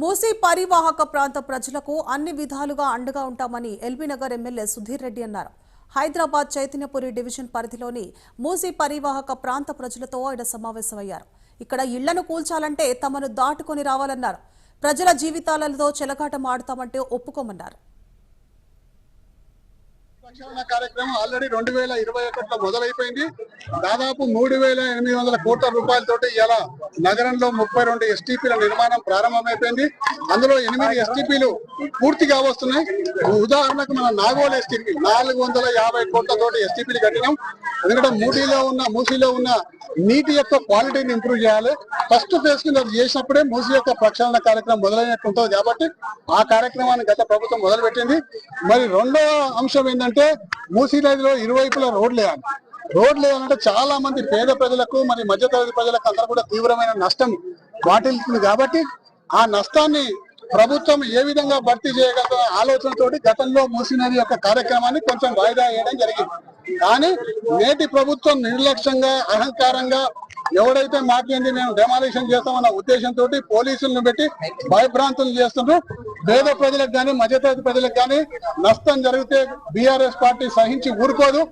మూసీ పరివాహక ప్రాంత ప్రజలకు అన్ని విధాలుగా అండగా ఉంటామని ఎల్బీనగర్ ఎమ్మెల్యే సుధీర్ రెడ్డి అన్నారు. హైదరాబాద్ చైతన్యపురి డివిజన్ పరిధిలోని మూసీ పరివాహక ప్రాంత ప్రజలతో ఆయన సమావేశమయ్యారు. ఇక్కడ ఇళ్ళను కూల్చాలంటే తమను దాటుకొని రావాలన్నారు. ప్రజల జీవితాలతో చెలగాటం ఆడతామంటే ఒప్పుకోమన్నారు. ప్రక్షాళన కార్యక్రమం ఆల్రెడీ రెండు వేల ఇరవై ఒకటిలో మొదలైపోయింది. దాదాపు మూడు వేల ఎనిమిది వందల కోట్ల రూపాయలతోటి ఇలా నగరంలో ముప్పై రెండు ఎస్టీపీల నిర్మాణం ప్రారంభమైపోయింది. అందులో ఎనిమిది ఎస్టీపీలు పూర్తిగా వస్తున్నాయి. ఉదాహరణకు మన నాగోల్ ఎస్టీపీ నాలుగు వందల యాభై కోట్లతోటి ఎస్టీపీలు కట్టినాం. ఎందుకంటే మూడీలో ఉన్న మూసీలో ఉన్న నీటి యొక్క క్వాలిటీని ఇంప్రూవ్ చేయాలి. ఫస్ట్ ఫేజ్ కింద అది చేసినప్పుడే మూసి యొక్క ప్రక్షాళన కార్యక్రమం మొదలైనట్టు ఉంటుంది కాబట్టి ఆ కార్యక్రమాన్ని గత ప్రభుత్వం మొదలుపెట్టింది. మరి రెండో అంశం ఏంటంటే మూసీ నదిలో ఇరువైపులా రోడ్లు వేయాలి. రోడ్లు వేయాలంటే చాలా మంది పేద ప్రజలకు మరి మధ్యతరగతి ప్రజలకు అందరూ కూడా తీవ్రమైన నష్టం వాటిల్తుంది కాబట్టి ఆ నష్టాన్ని ప్రభుత్వం ఏ విధంగా భర్తీ చేయగలదో ఆలోచనతోటి గతంలో మూసినది యొక్క కార్యక్రమాన్ని కొంచెం వాయిదా వేయడం జరిగింది. కానీ నేటి ప్రభుత్వం నిర్లక్ష్యంగా అహంకారంగా ఎవడైతే మాకేంది మేము డెమాలిషన్ చేస్తామన్న ఉద్దేశంతో పోలీసులను పెట్టి భయభ్రాంతులు చేస్తుండ్రు. పేద ప్రజలకు కానీ మధ్యతరగతి ప్రజలకు కానీ నష్టం జరిగితే బీఆర్ఎస్ పార్టీ సహించి ఊరుకోదు.